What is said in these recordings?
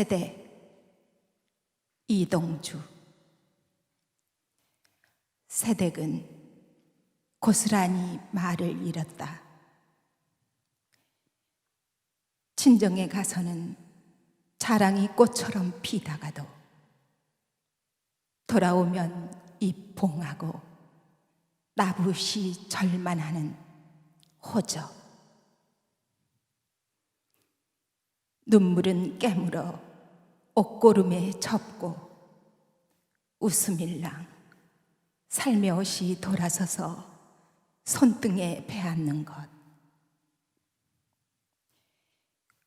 세대 이동주 세댁은 고스란히 말을 잃었다. 친정에 가서는 자랑이 꽃처럼 피다가도 돌아오면 입 봉하고 나부시 절만하는 호적. 눈물은 깨물어 옷고름에 접고 웃음일랑 살며시 돌아서서 손등에 베앉는 것.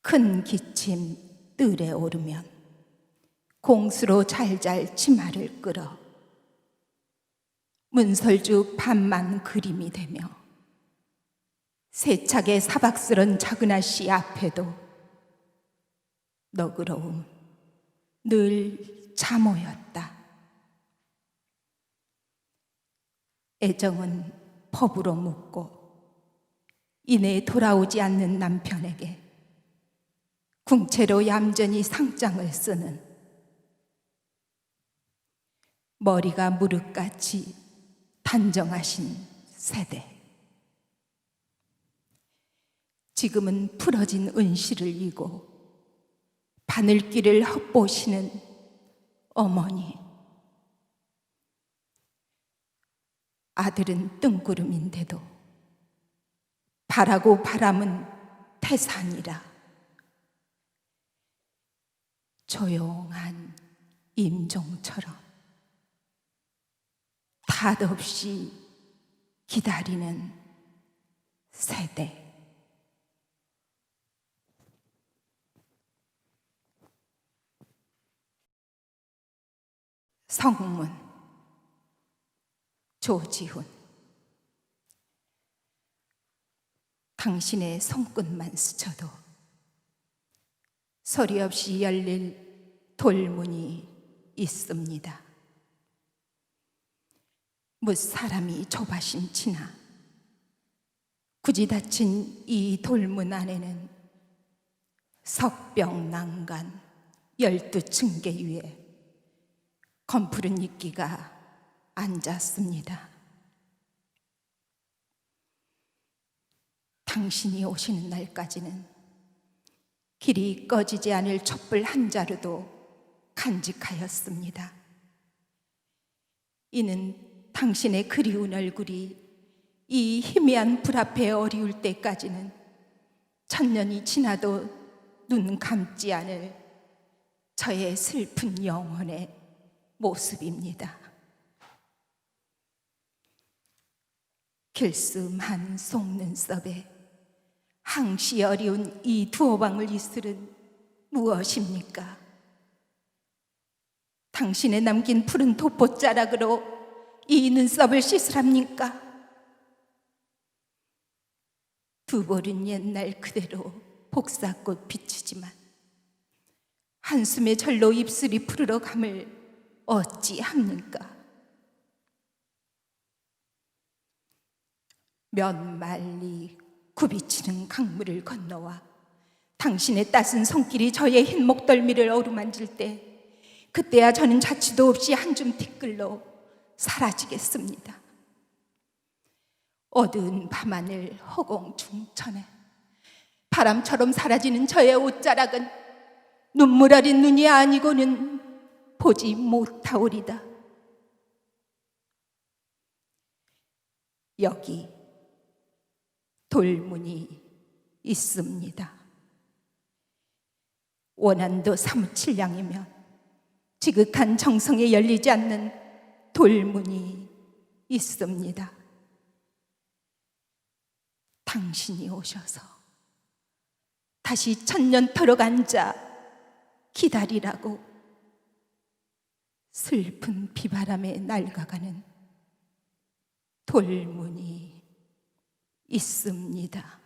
큰 기침 뜰에 오르면 공수로 잘잘 치마를 끌어 문설주 밤만 그림이 되며 세차게 사박스런 작은 아씨 앞에도 너그러움 늘 잠오였다. 애정은 법으로 묻고 이내 돌아오지 않는 남편에게 궁채로 얌전히 상장을 쓰는 머리가 무릎같이 단정하신 세대. 지금은 풀어진 은실을 이고 바늘길을 헛보시는 어머니. 아들은 뜬구름인데도 바라고 바람은 태산이라. 조용한 임종처럼 탓없이 기다리는 세대. 성문 조지훈 당신의 손끝만 스쳐도 소리 없이 열릴 돌문이 있습니다. 무 사람이 좁아신 지나 굳이 닫힌 이 돌문 안에는 석병 난간 열두 층계 위에 검푸른 이끼가 앉았습니다. 당신이 오시는 날까지는 길이 꺼지지 않을 촛불 한 자루도 간직하였습니다. 이는 당신의 그리운 얼굴이 이 희미한 불 앞에 어리울 때까지는 천년이 지나도 눈 감지 않을 저의 슬픈 영혼의 모습입니다. 길스한 속눈썹에 항시 어려운 이 두어 방울 이슬은 무엇입니까? 당신의 남긴 푸른 도포자락으로 이 눈썹을 씻으랍니까? 두 볼은 옛날 그대로 복사꽃 비추지만 한숨에 절로 입술이 푸르러 감을 어찌합니까? 몇 말리 굽이치는 강물을 건너와 당신의 따순 손길이 저의 흰 목덜미를 어루만질 때 그때야 저는 자취도 없이 한 줌 티끌로 사라지겠습니다. 어두운 밤하늘 허공 중천에 바람처럼 사라지는 저의 옷자락은 눈물 어린 눈이 아니고는 보지 못하오리다. 여기 돌문이 있습니다. 원한도 사무칠량이면 지극한 정성에 열리지 않는 돌문이 있습니다. 당신이 오셔서 다시 천년토록 앉아 기다리라고 슬픈 비바람에 낡아가는 돌문이 있습니다.